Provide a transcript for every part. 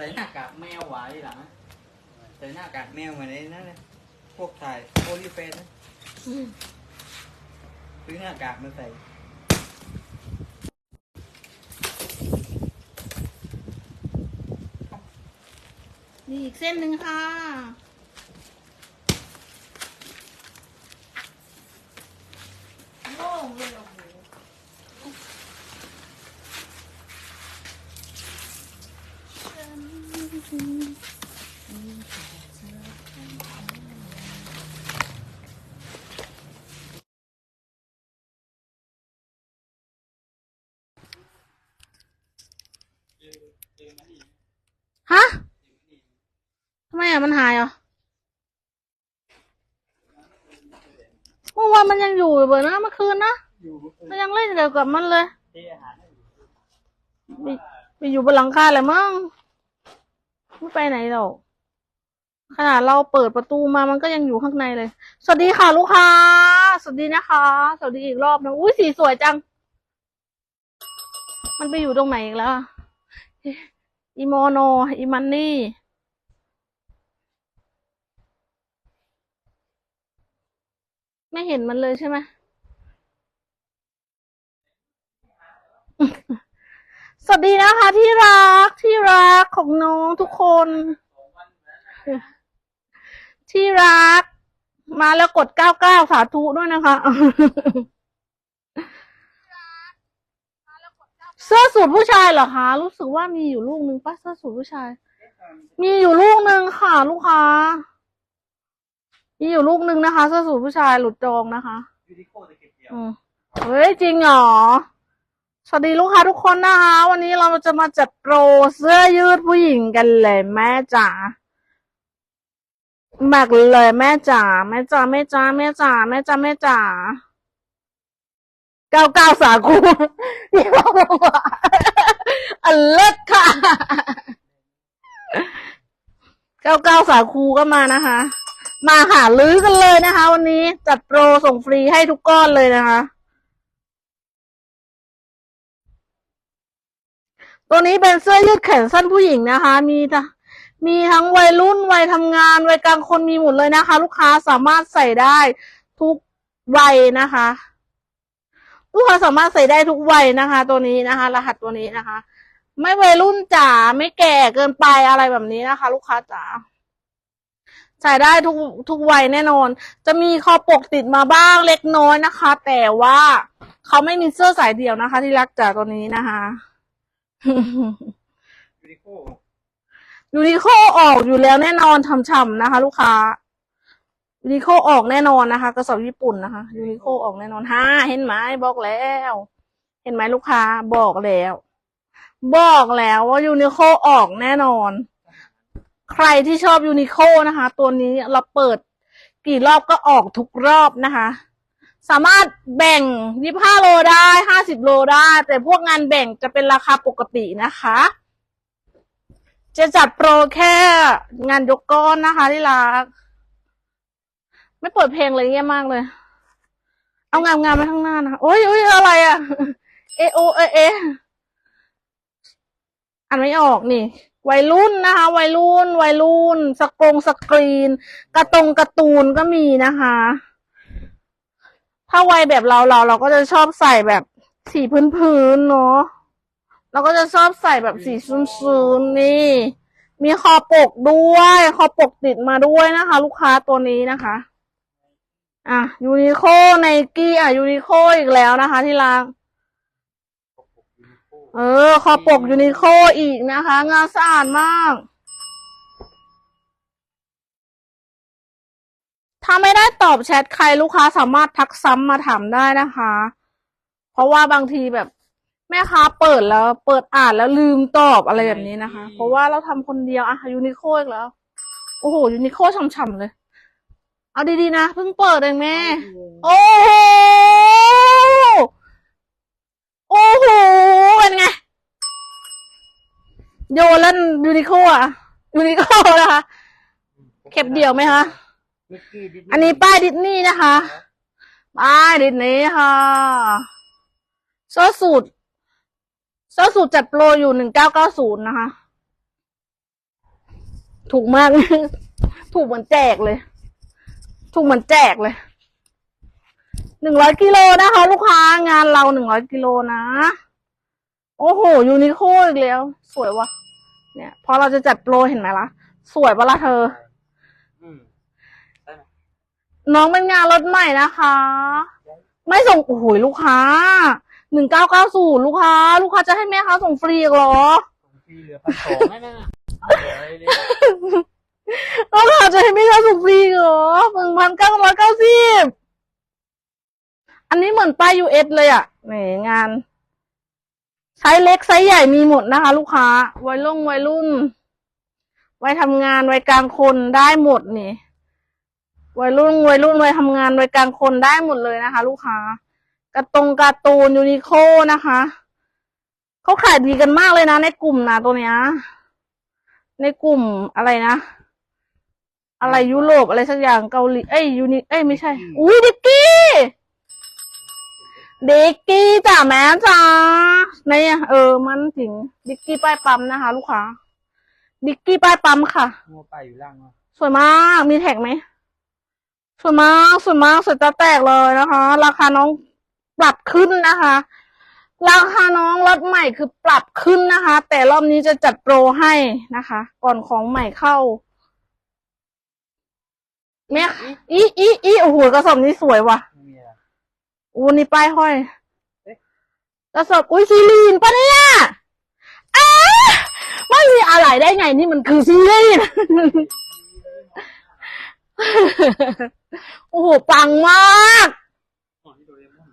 ใส่หน้ากากแมวไว้หลังนะใส่หน้ากากแมวเหมือนไอ้นั่นเลยพวกถ่ายโอลิเฟนนะซื้อหน้ากากมาใส่นี่อีกเส้นหนึ่งค่ะ โล่งเลยโอ้โห มันหายเหรอเมื่อวานมันยังอยู่เบอร์นะเมื่อคืนนะมันยังเล่นเกี่ยวกับมันเลยไปไปอยู่บนหลังคาแหละมั้งไม่ไปไหนหรอกขนาดเราเปิดประตูมามันก็ยังอยู่ข้างในเลย สวัสดีค่ะ ลูกค้า สวัสดีนะคะ สวัสดีอีกรอบนะอุ้ยสีสวยจัง มันไปอยู่ตรงไหนอีกแล้วอะอีโมโน อีมันนี่ ไม่เห็นมันเลยใช่ไหมสวัสดีนะคะ ที่รักที่รักของน้องทุกคน ที่รัก มาแล้วกดเก้าเก้าสาธุด้วยนะคะ เสื้อสูทผู้ชายเหรอคะ รู้สึกว่ามีอยู่ลูกนึงปะเสื้อสูทผู้ชาย มีอยู่ลูกนึงค่ะ ลูกค้า มีอยู่ลูกนึงนะคะเสื้อสูทผู้ชายหลุดจองนะคะยูนิโคตะเกียบเดียวอืมเฮ้ยจริงเหรอ สวัสดีลูกค้าทุกคนนะคะ วันนี้เราจะมาจัดโปรเสื้อยืดผู้หญิงกันเลยแม่จ๋าแบกเลยแม่จ๋าแม่จ๋าแม่จ๋าแม่จ๋าแม่จ๋าแม่จ๋าเก้าเก้าสาคูที่บอกว่าอันเลิศค่ะเก้าเก้าสาคูก็มานะคะ มาหาลื้อกันเลยนะคะ วันนี้จัดโปรส่งฟรีให้ทุกก้อนเลยนะคะ ตัวนี้เป็นเสื้อยืดแขนสั้นผู้หญิงนะคะ มีทั้งมีทั้งวัยรุ่นวัยทำงานวัยกลางคนมีหมดเลยนะคะ ลูกค้าสามารถใส่ได้ทุกวัยนะคะ ลูกค้าสามารถใส่ได้ทุกวัยนะคะ ตัวนี้นะคะ รหัสตัวนี้นะคะ ไม่วัยรุ่นจ๋าไม่แก่เกินไปอะไรแบบนี้นะคะ ลูกค้าจ๋า ใส่ได้ทุกทุกวัยแน่นอน จะมีคอปกติดมาบ้างเล็กน้อยนะคะ แต่ว่าเขาไม่มีเสื้อสายเดี่ยวนะคะ ที่รักจ๋าตัวนี้นะคะยูนิโคยูนิโคออกอยู่แล้วแน่นอนทำฉ่ำนะคะ ลูกค้ายูนิโคออกแน่นอนนะคะกระสอบญี่ปุ่นนะคะยูนิโคออกแน่นอนฮ่าเห็นไหมบอกแล้ว เห็นไหมลูกค้าบอกแล้ว บอกแล้วว่ายูนิโคออกแน่นอน ใครที่ชอบยูนิโคนะคะ ตัวนี้เราเปิดกี่รอบก็ออกทุกรอบนะคะ สามารถแบ่งยี่ห้าโลได้ห้าสิบโลได้ แต่พวกงานแบ่งจะเป็นราคาปกตินะคะ จะจัดโปรแค่งานยกก้อนนะคะที่รักไม่เปิดเพลงเลยเงียบมากเลย เอางามงามๆไปข้างหน้านะคะโอ้ยโอ้ยอะไรอะเอโอเอเออ่านไม่ออกนี่วัยรุ่นนะคะ วัยรุ่น วัยรุ่น สกรงสกรีน กระตรงการ์ตูนก็มีนะคะ ถ้าวัยแบบเราเราเราก็จะชอบใส่แบบสีพื้นๆเนาะเราก็จะชอบใส่แบบสีซูนๆนี่ มีคอปกด้วย คอปกติดมาด้วยนะคะ ลูกค้าตัวนี้นะคะ อะยูนิโคไนกี้อะยูนิโคอีกแล้วนะคะ ที่ร้านยูนิโค เออคอปกยูนิโคอีกนะคะ งานสะอาดมาก ถ้าไม่ได้ตอบแชทใครลูกค้าสามารถทักซ้ำมาถามได้นะคะ เพราะว่าบางทีแบบแม่ค้าเปิดแล้ว เปิดอ่านแล้วลืมตอบอะไรแบบนี้นะคะ เพราะว่าเราทำคนเดียวอะยูนิโคอีกแล้ว โอ้โหยูนิโคช่ำๆเลย เอาดีๆนะเพิ่งเปิดเองแม่ โอ้โห โอ้โหเป็นไง โยนแล้วยูนิโคอะยูนิโคนะคะ เข็บเดี่ยวไหมคะมิกกี้ดิสอันนี้ป้ายดิสนีย์นะคะป้ายดิสนีย์ค่ะเสื้อสูตรเสื้อสูตรจัดโปรอยู่หนึ่งเก้าเก้าศูนย์นะคะ ถูกมาก ถูกเหมือนแจกเลย ถูกเหมือนแจกเลยหนึ่งร้อยกิโลนะคะ ลูกค้างานเราหนึ่งร้อยกิโลนะ โอ้โห ยูนิโคอีกแล้ว สวยวะเนี่ย พอเราจะจัดโปรเห็นไหมล่ะ สวยปะล่ะเธอ อืมได้ไหมน้องเป็นงานรถใหม่นะคะ ไม่ส่ง โอ้โหลูกค้าหนึ่งเก้าเก้าศูนย์ลูกค้า ลูกค้าจะให้แม่ค้าส่งฟรีอีกเหรอส่งฟรีเหลือพันสองไม่ไม่ไม่เอาเหลืออะไรเนี่ยลูกค้าจะให้แม่ค้าส่งฟรีอีกเหรอหนึ่งพันเก้าร้อยเก้าสิบอันนี้เหมือนป้ายยูเอสเลยอะแหมงาน ไซส์เล็กไซส์ใหญ่มีหมดนะคะ ลูกค้า วัยรุ่งวัยรุ่น วัยทำงานวัยกลางคนได้หมดนี่ วัยรุ่นวัยรุ่นวัยทำงานวัยกลางคนได้หมดเลยนะคะ ลูกค้า กระตรงการ์ตูนยูนิโคนะคะเขาขายดีกันมากเลยนะ ในกลุ่มนะตัวเนี้ย ในกลุ่มอะไรนะอะไรยุโรปอะไรสักอย่างเกาหลีเอ้ยยูนิเอ้ยไม่ใช่ อุ้ยดิกกี้ ดิกกี้จ้ะแม่จ้าในเออ มันจริงดิกกี้ป้ายปั๊มนะคะ ลูกค้าดิกกี้ป้ายปั๊มค่ะงัวไปอยู่ล่างเนาะสวยมากมีแท็กไหมสวยมากสวยมากสวยตาแตกเลยนะคะ ราคาน้องปรับขึ้นนะคะ ราคาน้องรถใหม่คือปรับขึ้นนะคะ แต่รอบนี้จะจัดโปรให้นะคะ ก่อนของใหม่เข้าแม่อีอีอีโอ้โหกระสอบนี้สวยว่ะไม่มี อะไรอู้นี่ป้ายห้อยเอ๊ะกระสอบอุ้ยซีลีนปะเนี่ยอ้าไม่มีอะไรได้ไงนี่มันคือซีลีนโอ้โหปังมากอ๋อนี่โดเรมอน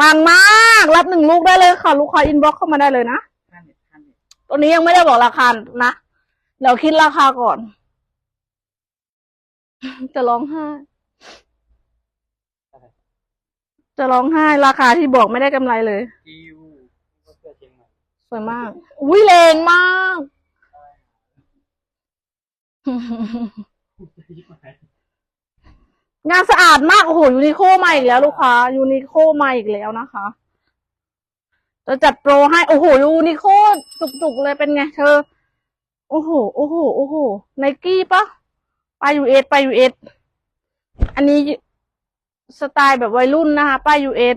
ปังมากรับหนึ่งลูกได้เลยค่ะ ลูกค้าอินบ็อกเข้ามาได้เลยนะห้าเน็ตห้าเน็ตตัวนี้ยังไม่ได้บอกราคานะเดี๋ยวคิดราคาก่อน จะร้องไห้จะร้องไห้ ราคาที่บอกไม่ได้กำไรเลย กิวก็เสื้อเชียงใหม่สวยมาก อุ้ยแรงมาก ยิบหายงานสะอาดมากโอ้โหยูนิโคมาอีกแล้ว ลูกค้ายูนิโคมาอีกแล้วนะคะ จะจัดโปรให้โอ้โหยูนิโคจุกๆเลยเป็นไงเธอ โอ้โห โอ้โห โอ้โหไนกี้ปะ ป้ายยูเอสป้ายยูเอสอันนี้สไตล์แบบวัยรุ่นนะคะป้ายยูเอส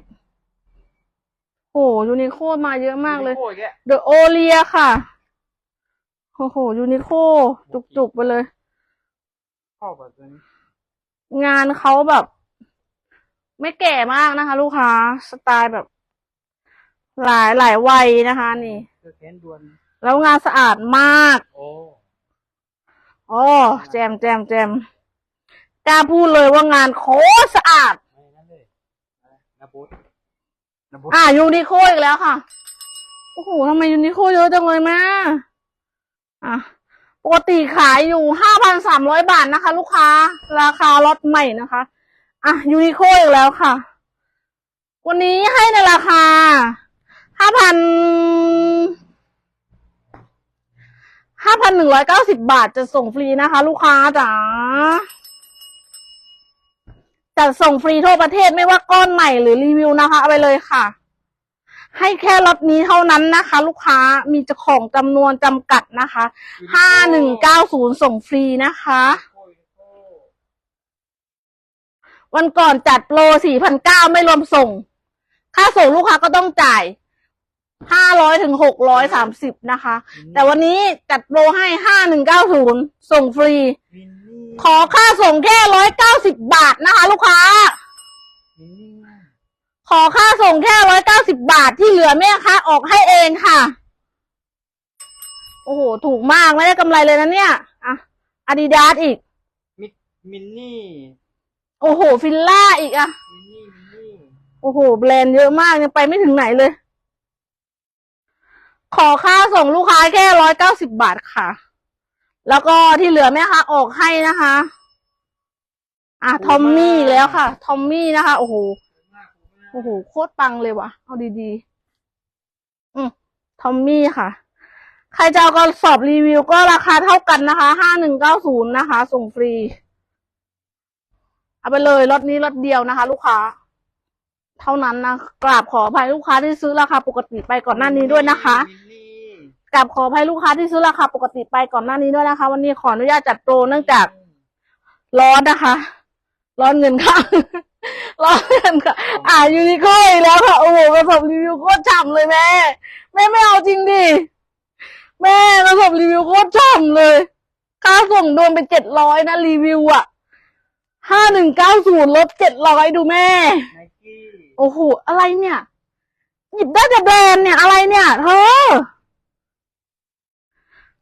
โอ้โหยูนิโคมาเยอะมากเลยโอ้ยแกเดอะโอเลียค่ะ โอ้โหยูนิโคจุกๆไปเลยเข้าแบบนี้งานเขาแบบ ไม่แก่มากนะคะ ลูกค้า สไตล์แบบ หลายหลายวัยนะคะ นี่เสื้อแขนด่วนแล้วงานสะอาดมาก โอ้โอ้แจมแจมแจมกล้าพูดเลยว่างานโคตรสะอาดไม่นั่นเลยอะไรนาบูตนาบูตอะยูนิโคอีกแล้วค่ะ โอ้โหทำไมยูนิโคเยอะจังเลยแม่อะปกติขายอยู่ห้าพันสามร้อยบาทนะคะ ลูกค้า ราคาล็อตใหม่นะคะ อะยูนิโคอีกแล้วค่ะ วันนี้ให้ในราคาห้าพัน ห้าพันหนึ่งร้อยเก้าสิบบาทจะส่งฟรีนะคะ ลูกค้าจ๋าจัดส่งฟรีทั่วประเทศไม่ว่าก้อนใหม่หรือรีวิวนะคะเอาไปเลยค่ะ ให้แค่ล็อตนี้เท่านั้นนะคะ ลูกค้ามีเจ้าของจำนวนจำกัดนะคะห้าหนึ่งเก้าศูนย์ส่งฟรีนะคะ วันก่อนจัดโปรสี่พันเก้าไม่รวมส่ง ค่าส่งลูกค้าก็ต้องจ่าย ห้าร้อยถึงหกร้อยสามสิบนะคะ แต่วันนี้จัดโปรให้ห้าหนึ่งเก้าศูนย์ส่งฟรีมินนี่ขอค่าส่งแค่ร้อยเก้าสิบบาทนะคะ ลูกค้ามินนี่ขอค่าส่งแค่ร้อยเก้าสิบบาทที่เหลือแม่ค้าออกให้เองค่ะ โอ้โห ถูกมากไม่ได้กำไรเลยนะเนี่ย อะอาดิดาสอีก มิมินนี่ โอ้โห ฟิลล่าอีกอะ มินนี่ มินนี่ โอ้โห แบรนด์เยอะมากยังไปไม่ถึงไหนเลย ขอค่าส่งลูกค้าแค่ร้อยเก้าสิบบาทค่ะ แล้วก็ที่เหลือแม่ค้าออกให้นะคะ อะทอมมี่อีกแล้วค่ะ ทอมมี่นะคะ โอ้โห โอ้โห โคตรปังเลยว่ะ เอาดีๆ อืมทอมมี่ค่ะ ใครจะเอากระสอบรีวิวก็ราคาเท่ากันนะคะห้าหนึ่งเก้าศูนย์นะคะ ส่งฟรี เอาไปเลยรถนี้รถเดียวนะคะ ลูกค้าเท่านั้นนะ กราบขออภัยลูกค้าที่ซื้อราคาปกติไปก่อนหน้านี้ด้วยนะคะ มินนี่กับขอให้ลูกค้าที่ซื้อราคาปกติไปก่อนหน้านี้ด้วยนะคะ วันนี้ขออนุญาตจัดโปรเนื่องจากร้อนนะคะ ร้อนเงินค่ะ ร้อนเงินค่ะ อ่ายูนิโคอีกแล้วค่ะ โอ้โหกระสอบรีวิวโคตรฉ่ำเลยแม่ แม่ไม่เอาจริงดิ แม่กระสอบรีวิวโคตรฉ่ำเลย ค่าส่งโดนไปเจ็ดร้อยนะรีวิวอะห้าหนึ่งเก้าศูนย์ลดเจ็ดร้อยดูแม่ไนกี้โอ้โห อะไรเนี่ย หยิบได้แต่แบรนด์เนี่ย อะไรเนี่ย เธอ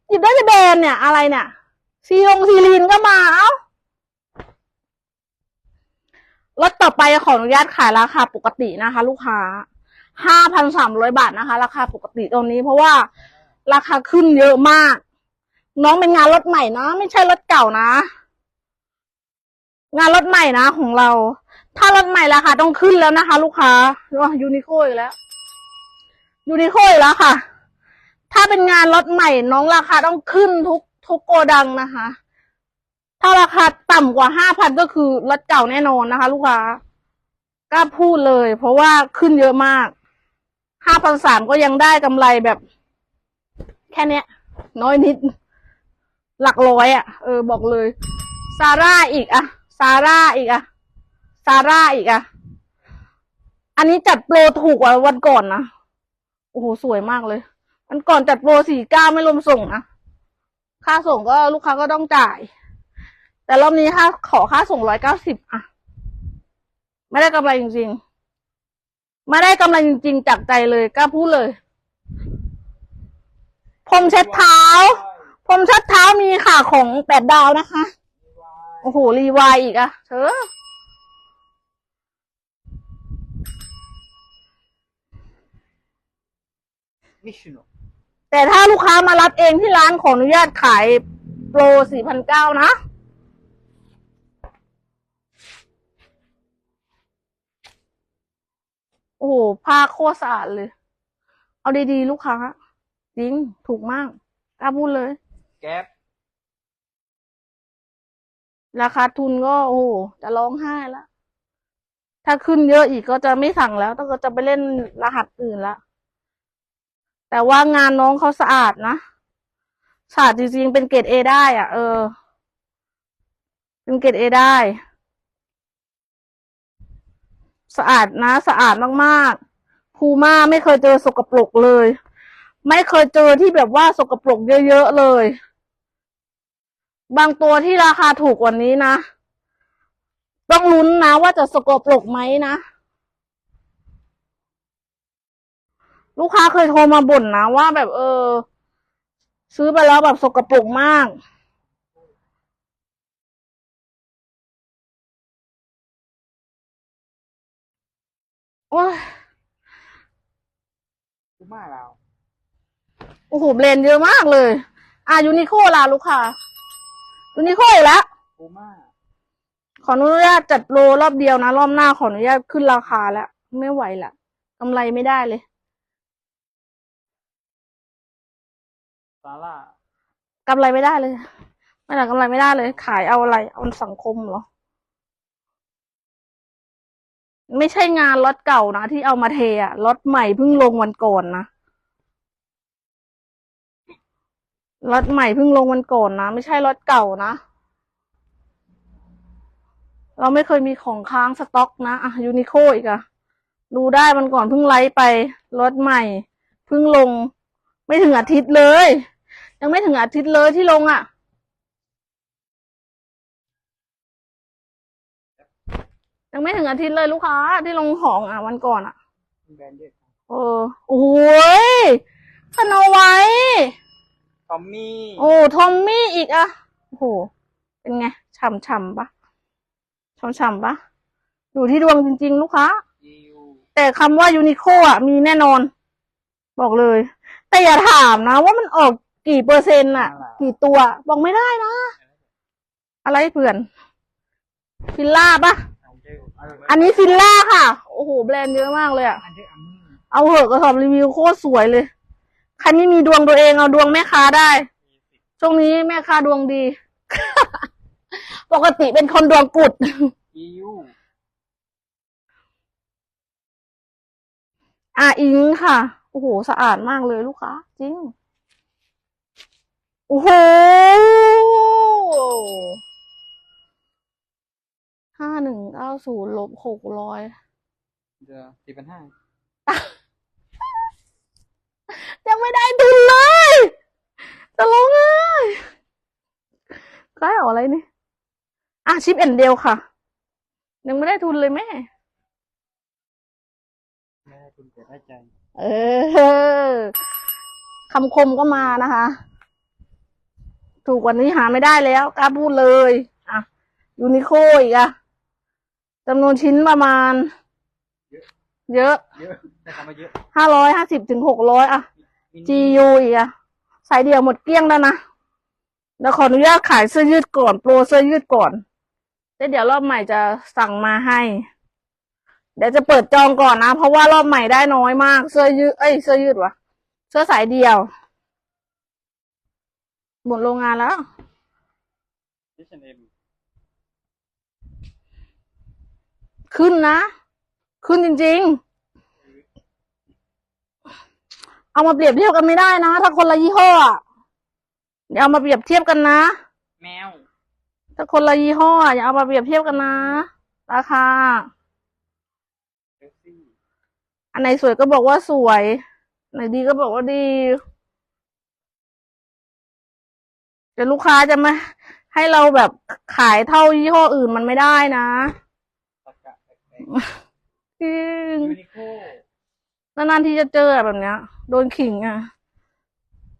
หยิบได้แต่แบนเนี่ย อะไรเนี่ยซีลงซีลีนก็มาเอ้ารถต่อไปขออนุญาตขายราคาปกตินะคะ ลูกค้าห้าพันสามร้อยบาทนะคะ ราคาปกติตรงนี้ เพราะว่าราคาขึ้นเยอะมาก น้องเป็นงานรถใหม่นะ ไม่ใช่รถเก่านะ งานรถใหม่นะของเรา ถ้ารถใหม่ราคาต้องขึ้นแล้วนะคะ ลูกค้าว่ายูนิโคอีกแล้วยูนิโคอีกแล้วค่ะ ถ้าเป็นงานรถใหม่น้องราคาต้องขึ้นทุกทุกโกดังนะคะ ถ้าราคาต่ำกว่าห้าพันก็คือรถเก่าแน่นอนนะคะ ลูกค้ากล้าพูดเลย เพราะว่าขึ้นเยอะมากห้าพันสามก็ยังได้กำไรแบบ แค่เนี้ย น้อยนิด หลักร้อยอะ่ะ เออ บอกเลยซาร่าอีกอะซาร่าอีกอะซาร่าอีกอะอันนี้จัดโปรถูกกว่าวันก่อนนะ โอ้โห สวยมากเลย วันก่อนจัดโปรสี่เก้าไม่รวมส่งนะ ค่าส่งก็ลูกค้าก็ต้องจ่าย แต่รอบนี้ค่าขอค่าส่งร้อยเก้าสิบอะไม่ได้กำไรจริงๆ ไม่ได้กำไรจริงๆจากใจเลยกล้าพูดเลยพรมเช็ดเท้าพรมเช็ดเท้ามีค่ะของแปดดาวนะคะ โอ้โห รีวายอีกอะเธอมิชโน แต่ถ้าลูกค้ามารับเองที่ร้านขออนุญาตขายโปรสี่พันเก้านะ โอ้โหผ้าโคตรสะอาดเลย เอาดีๆ ลูกค้า จริง ถูกมากกล้าพูดเลย แก๊ปราคาทุนก็โอ้โหจะร้องไห้แล้ว ถ้าขึ้นเยอะอีกก็จะไม่สั่งแล้ว ต้องก็จะไปเล่นรหัสอื่นละ แต่ว่างานน้องเขาสะอาดนะสะอาดจริงๆ เป็นเกรดเอได้อะเออ เป็นเกรดเอได้ สะอาดนะ สะอาดมากๆภูมาไม่เคยเจอสกปรกเลย ไม่เคยเจอที่แบบว่าสกปรกเยอะๆเลย บางตัวที่ราคาถูกกว่านี้นะ ต้องลุ้นนะว่าจะสกปรกไหมนะ ลูกค้าเคยโทรมาบ่นนะว่าแบบเออ ซื้อไปแล้วแบบสกปรกมาก โอ้ยคูม่าเราโอ้โหเบรนด์เยอะมากเลย อะยูนิโคล่ะลูกค้ายูนิโคอีกแล้วคูม่าขออนุญาตจัดโปรรอบเดียวนะ รอบหน้าขออนุญาตขึ้นราคาแล้ว ไม่ไหวละกำไรไม่ได้เลย ซาร่ากำไรไม่ได้เลย ไม่ได้กำไรไม่ได้เลย ขายเอาอะไร เอาสังคมเหรอ ไม่ใช่งานรถเก่านะที่เอามาเทอะรถใหม่เพิ่งลงวันก่อนนะรถใหม่เพิ่งลงวันก่อนนะไม่ใช่รถเก่านะ เราไม่เคยมีของค้างสต็อกนะอะยูนิโคอีกอะดูได้มันก่อนเพิ่งไลฟ์ไปรถใหม่ เพิ่งลง ไม่ถึงอาทิตย์เลย ยังไม่ถึงอาทิตย์เลยที่ลงอะ่ะ ยังไม่ถึงอาทิตย์เลยลูกค้า ที่ลงของอะวันก่อนอะแบรนด์เด็ดเออโอ้ยสโนไว้ทอมมี่โอ้ทอมมี่อีกอะโอ้โหเป็นไงฉ่ำฉ่ำๆปะฉ่ำฉ่ำๆปะอยู่ที่ดวงจริง ๆ ลูกค้ายิวแต่คำว่ายูนิโคอะ มีแน่นอน บอกเลย แต่อย่าถามนะว่ามันออก กี่เปอร์เซ็นต์อะกี่ตัวบอกไม่ได้นะ อะไรเพื่อน ฟิลล่าปะอันเดอร์อันนี้ฟิลล่าค่ะ โอ้โห แบรนด์เยอะมากเลยอะอันเดอร์อัมมี่เอาเหอะกระสอบรีวิวโคตรสวยเลยใครไม่มีดวงตัวเองเอาดวงแม่ค้าได้ช่วงนี้แม่ค้าดวงดี ปกติเป็นคนดวงกุดยิวอะอิงค่ะ โอ้โห สะอาดมากเลยลูกค้า จริง โอ้โหห้าหนึ่งเก้าศูนย์ลบหกร้อยเดี๋ยวสี่พันห้ายังไม่ได้ทุนเลยจะลงเลยใกล้ออกอะไรนี่ อะชิปเอ็นเดียวค่ะ ยังไม่ได้ทุนเลยแม่ ไม่ได้คุณเกิดได้ใจ เออคำคมก็มานะคะ ถูกกว่านี้หาไม่ได้แล้วกล้าพูดเลย อะ ยูนิโคอีกอะจำนวนชิ้นประมาณ เยอะเยอะได้คำว่าเยอะห้าร้อยห้าสิบถึงหกร้อยอะมินิ GU อีกอะสายเดียวหมดเกลี้ยงแล้วนะแล้วขออนุญาตขายเสื้อยืดก่อนโปรเสื้อยืดก่อนแล้วเดี๋ยวรอบใหม่จะสั่งมาให้ เดี๋ยวจะเปิดจองก่อนนะ เพราะว่ารอบใหม่ได้น้อยมาก เสื้อยืด เอ้ย เสื้อยืดวะ เสื้อสายเดียว หมดโรงงานแล้วเอชเอ็มขึ้นนะ ขึ้นจริง ๆ เอามาเปรียบเทียบกันไม่ได้นะ ถ้าคนละยี่ห้ออะเดี๋ยวเอามาเปรียบเทียบกันนะ แมว ถ้าคนละยี่ห้ออะอย่าเอามาเปรียบเทียบกันนะ ราคาเซ็กซี่อันไหนสวยก็บอกว่าสวย อันไหนดีก็บอกว่าดี แต่ลูกค้าจะมาให้เราแบบขายเท่ายี่ห้ออื่นมันไม่ได้นะตะกะแปลกจริงๆยูนิโคนานๆทีจะเจออะแบบเนี้ย โดนขิงอะ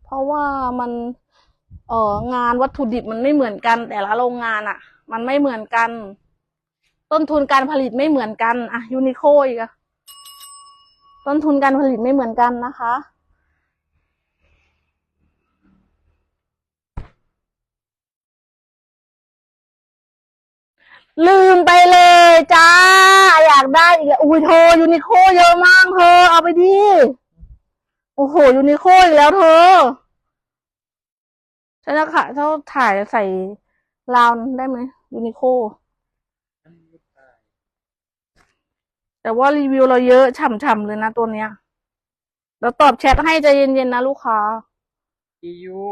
เพราะว่ามัน เอ่องานวัตถุดิบมันไม่เหมือนกัน แต่ละโรงงานอะ มันไม่เหมือนกัน ต้นทุนการผลิตไม่เหมือนกัน อะยูนิโคอีกอะต้นทุนการผลิตไม่เหมือนกันนะคะ ลืมไปเลยจ้า อยากได้อีกอะอุ้ยเธอยูนิโคเยอะมากเธอเอาไปดิโอ้โหยูนิโคอีกแล้วเธอฉันจะขายเท่าถ่ายใส่ราวนั้นได้ไหมยูนิโคอันนี้ลูกชายแต่ว่ารีวิวเราเยอะฉ่ำๆเลยนะตัวเนี้ยเดี๋ยวตอบแชทให้ใจเย็นๆนะลูกค้าอียู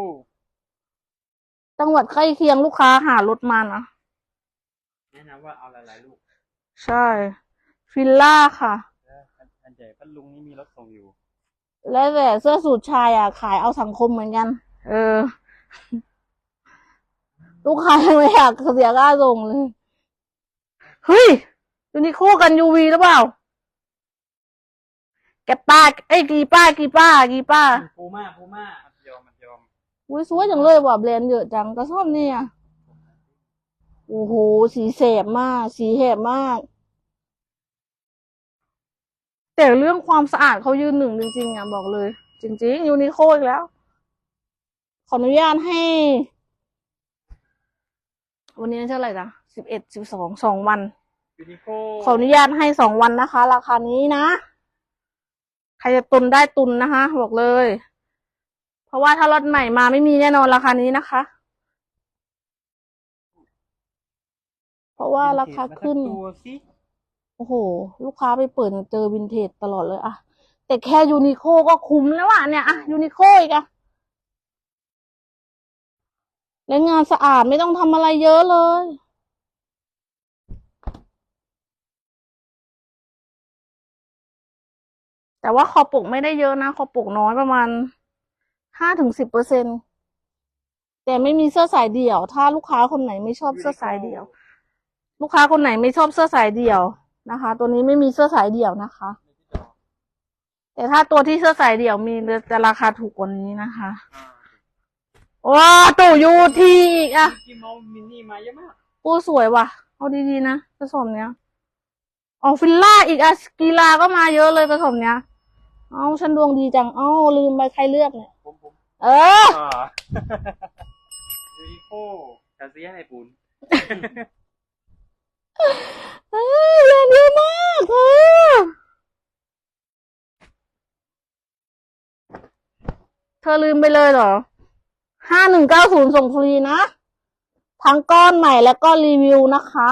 จังหวัดใกล้เคียงลูกค้าหารถมานะ แนะนำว่าเอาหลายๆลูกใช่ฟิลล่าค่ะแล้วอันอันใหญ่พัดลุงนี่มีรถส่งอยู่ แล้วแต่เสื้อสูทชายอะ ขายเอาสังคมเหมือนกัน เออ ลูกค้ายังไม่อยากเสียค่าส่งเลย เฮ้ยยูนิโคกันยูวีหรือเปล่า แกป้าเอ้ยกีป้ากีป้ากีป้าพูม่าพูม่ามันยอมมันยอมอุ้ยสวยจังเลยว่ะแบรนด์เยอะจังแต่ชอบเนี่ย โอ้โห สีแสบมาก สีแหบมาก แต่เรื่องความสะอาดเขายืนหนึ่งจริงๆอะบอกเลย จริง ๆ ยูนิโคอีกแล้ว ขออนุญาตให้ วันนี้เท่าไหร่นะสิบเอ็ดสิบสองสองวัน ยูนิโคขออนุญาตให้สองวันนะคะ ราคานี้นะ ใครจะตุนได้ตุนนะคะ บอกเลย เพราะว่าถ้ารถใหม่มาไม่มีแน่นอนราคานี้นะคะ เพ ราะว่าราคาขึ้นตัวสิโอ้โห ลูกค้าไปเปิดเนี่ยเจอวินเทจตลอดเลยอะแต่แค่ยูนิโคก็คุ้มแล้วอะเนี่ยอะยูนิโคอีกอะและงานสะอาดไม่ต้องทำอะไรเยอะเลย แต่ว่าคอปกไม่ได้เยอะนะ คอปกน้อยประมาณห้าถึงสิบเปอร์เซ็นแต่ไม่มีเสื้อสายเดี่ยว ถ้าลูกค้าคนไหนไม่ชอบเสื้อสายเดี่ยว ลูกค้าคนไหนไม่ชอบเสื้อสายเดี่ยวนะคะ ตัวนี้ไม่มีเสื้อสายเดี่ยวนะคะ แต่ถ้าตัวที่เสื้อสายเดี่ยวมีจะราคาถูกกว่านี้นะคะอ่าว้าตู่ยูทีอีกอะที่เมามินนี่มาเยอะมากโอ้สวยว่ะ เอาดีๆนะผสมเนี้ยอ๋อฟิลล่าอีกอะกีฬาก็มาเยอะเลยผสมเนี้ย เอาฉันดวงดีจัง เอ้าลืมไปใครเลือกเนี่ยผมผมเอออ่ายูนิโคกาเซียไอปูน เอ้ยเรียนเยอะมากเธอเธอลืมไปเลยเหรอ ห้าหนึ่งเก้าศูนย์ส่งฟรีนะ ทั้งก้อนใหม่แล้วก็รีวิวนะคะ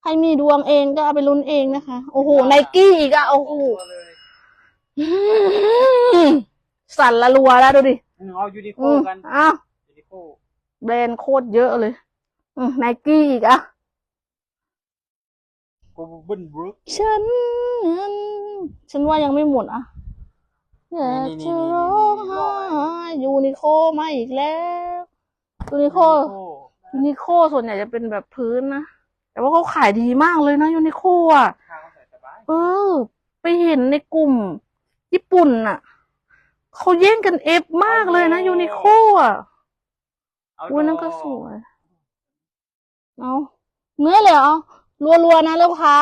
ใครมีดวงเองก็เอาไปลุ้นเองนะคะ โอ้โห ไนกี้อีกอะโอ้โหตัวเลยอืมสั่นละรัวแล้วดูดิ เอายูนิโคอืมกันอ้าว ยูนิโคแบรนด์โคตรเยอะเลยอืมไนกี้อีกอะ โกลบอลบรูคฉันฉันว่ายังไม่หมดอะอยากจะร้องไห้ยูนิโคมาอีกแล้วยูนิโคยูนิโคส่วนใหญ่จะเป็นแบบพื้นนะแต่ว่าเขาขายดีมากเลยนะยูนิโคอะเออ ไปเห็นในกลุ่ม ญี่ปุ่นน่ะเขาแย่งกันเอฟมากเลยนะยูนิโคอะเอาอุ้ยนั่นก็สวย เอาเนื้อเลยเหรอ รัวๆนะลูกค้า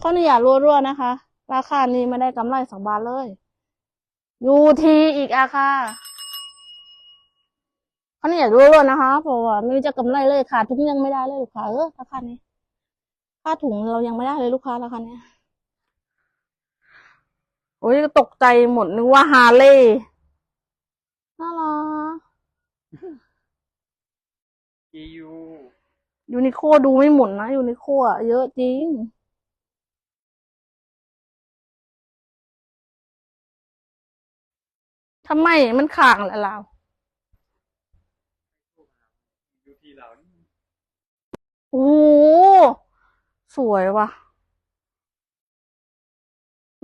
ข้อนี้อย่ารัวๆนะคะ ราคานี้ไม่ได้กำไรสองบาทเลยยูทีอีกอาค่ะข้อนี้อย่ารัวๆนะคะเพราะว่าไม่จะกำไรเลยขาดทุนยังไม่ได้เลยลูกค้าเออราคานี้ค่าถุงเรายังไม่ได้เลยลูกค้าราคาเนี้ยโอ้ยตกใจหมดนึกว่าฮาร์เลย์น่ารักกี ยูนิโคดูไม่หมุนนะยูนิโคอะเยอะจริง ทำไมมันข่างแหละเราโอ้โหสวยว่ะ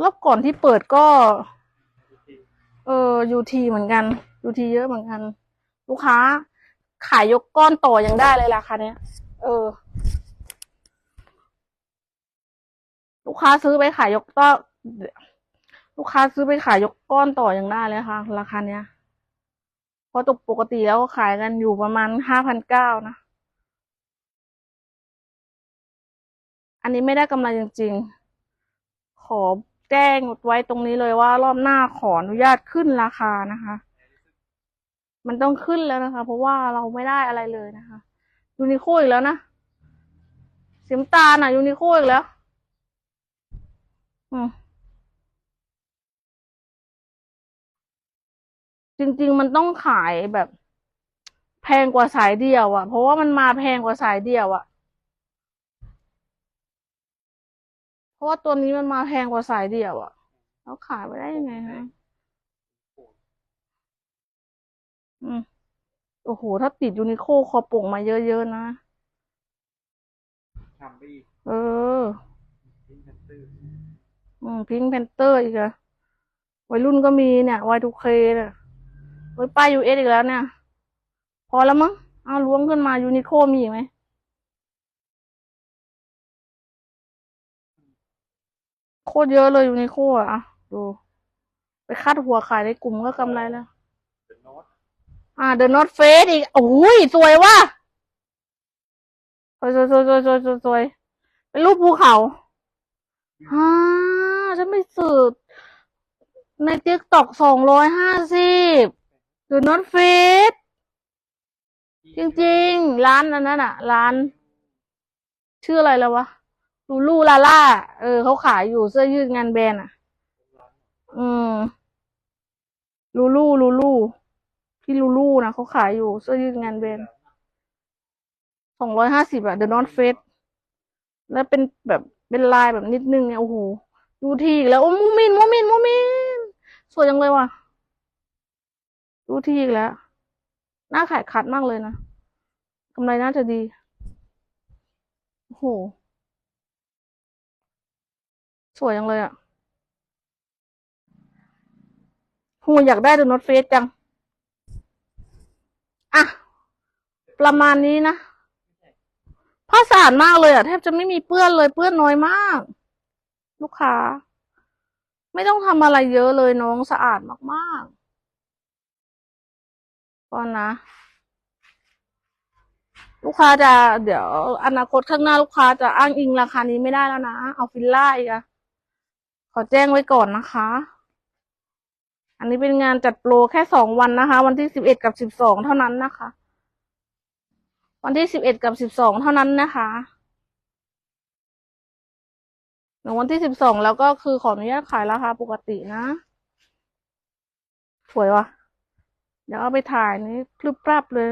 รอบก่อนที่เปิดก็ เออยูทีเหมือนกันยูทีเยอะเหมือนกัน ลูกค้าขายยกก้อนต่อยังได้เลยราคาเนี้ย เออ ลูกค้าซื้อไปขายยกต่อลูกค้าซื้อไปขายยกก้อนต่อยังได้เลยค่ะ ราคาเนี้ยเพราะตกปกติแล้วขายกันอยู่ประมาณห้าพันเก้านะ อันนี้ไม่ได้กำไรจริง ๆ ขอแจ้งไว้ตรงนี้เลยว่ารอบหน้าขออนุญาตขึ้นราคานะคะ มันต้องขึ้นแล้วนะคะ เพราะว่าเราไม่ได้อะไรเลยนะคะ ยูนิโคอีกแล้วนะสีน้ำตาลอะยูนิโคอีกแล้วอืมจริง ๆ มันต้องขายแบบ แพงกว่าสายเดียวอะ่ะ เพราะว่ามันมาแพงกว่าสายเดียวอะ่ะ เพราะว่าตัวนี้มันมาแพงกว่าสายเดียวอะ่ะแล้วขายไปได้ยังไงฮะอืม อ้โห ถ้าติดยูนิโคคอปกมาเยอะๆนะ ทำไปอีกเออพิงค์แพนเตอร์อืมพิงแพนเตอร์อีกอะวัยรุ่นก็มีเนี่ย Y2K เนี่ยเฮ้ยป้าย US อีกแล้วเนี่ย พอแล้วมั้งเอาล้วงขึ้นมายูนิโคมีอีกไหม โคตรเยอะเลยยูนิโคอะอะดู ไปคาดหัวขายในกลุ่มก็กำไรแล้วเดอะโน้ต อ่าเดอะนอตเฟสอีกโอ้ยสวยว่ะสวยสวยสวยสวยสวยสวยสวยเป็นรูปภูเขาฮ่าฉันไปสืบในติ๊กตอกสองร้อยห้าสิบเดอะนอตเฟสจริงๆ ร้านอันนั้นอะร้าน ชื่ออะไรแล้ววะลูลูลาล่า เออเขาขายอยู่เสื้อยืดงานแบรนด์อะอืม ลูลูลูลู พี่ลูลูนะเขาขายอยู่เสื้อยืดงานแบนสองร้อยห้าสิบอะเดอะนอตเฟสแล้วเป็นแบบเป็นลายแบบนิดนึงเนี่ยโอ้โหดูทีอีกแล้วโอ้มูมินมูมินมูมินสวยจังเลยว่ะ ดูทีอีกแล้วหน้าขายคัดมากเลยนะกำไรน่าจะดีโอ้โหสวยจังเลยอะโหอยากได้เดอะนอตเฟสจัง อะ ประมาณนี้นะผ้าสะอาดมากเลยอะแทบจะไม่มีเปื้อนเลยเปื้อนน้อยมาก ลูกค้า ไม่ต้องทำอะไรเยอะเลยน้องสะอาดมากๆก่อนนะ ลูกค้าจะเดี๋ยว อนาคตข้างหน้าลูกค้าจะอ้างอิงราคานี้ไม่ได้แล้วนะ เอาฟิลล่าอีกอะขอแจ้งไว้ก่อนนะคะ อันนี้เป็นงานจัดโปรแค่สองวันนะคะ วันที่สิบเอ็ดกับสิบสองเท่านั้นนะคะ วันที่สิบเอ็ดกับสิบสองเท่านั้นนะคะหนึ่งวันที่สิบสองแล้วก็คือขออนุญาตขายราคาปกตินะสวยว่ะ เดี๋ยวเอาไปถ่ายนี่พรึบปรับเลย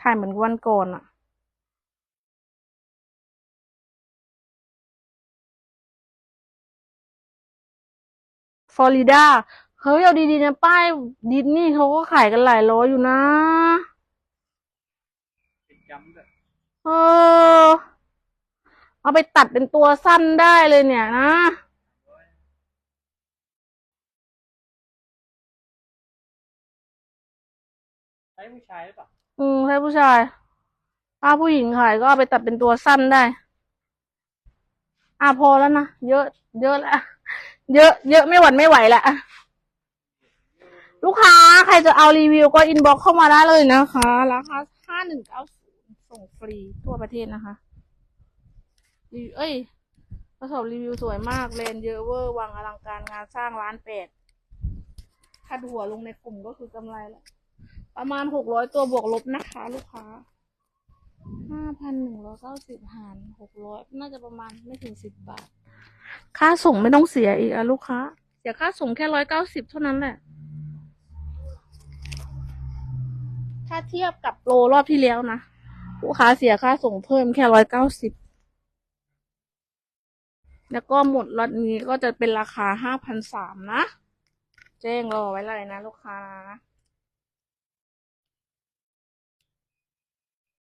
ถ่ายเหมือนวันก่อนอะฟลอริดา เฮ้ยเอาดีๆนะป้ายดิสนี่เขาก็ขายกันหลายร้อยอยู่นะเป็นจำด้วยเออ เอาไปตัดเป็นตัวสั้นได้เลยเนี่ยนะใช้ผู้ชายหรือเปล่าอืมให้ผู้ชาย ถ้าผู้หญิงขายก็เอาไปตัดเป็นตัวสั้นได้ อะพอแล้วนะ เยอะ เยอะแล้วเยอะ เยอะไม่หวั่นไม่ไหวละ ลูกค้าใครจะเอารีวิวก็อินบ็อกเข้ามาได้เลยนะคะ ราคาห้าหนึ่งเก้าส่งฟรีทั่วประเทศนะคะรีเอ้ยประสบรีวิวสวยมากเลนเยอะเวอร์วังอลังการงานสร้างร้านแปดถ้าหัวลงในกลุ่มก็คือกำไรแหละประมาณหกร้อยตัวบวกลบนะคะ ลูกค้าห้าพันหนึ่งร้อยเก้าสิบหารหกร้อยน่าจะประมาณไม่ถึงสิบบาท ค่าส่งไม่ต้องเสียอีกอะลูกค้าเสียค่าส่งแค่ร้อยเก้าสิบเท่านั้นแหละ ถ้าเทียบกับโปรรอบที่แล้วนะ ลูกค้าเสียค่าส่งเพิ่มแค่ร้อยเก้าสิบ แล้วก็หมดล็อตนี้ก็จะเป็นราคาห้าพันสามนะ แจ้งรอไว้เลยนะลูกค้านะ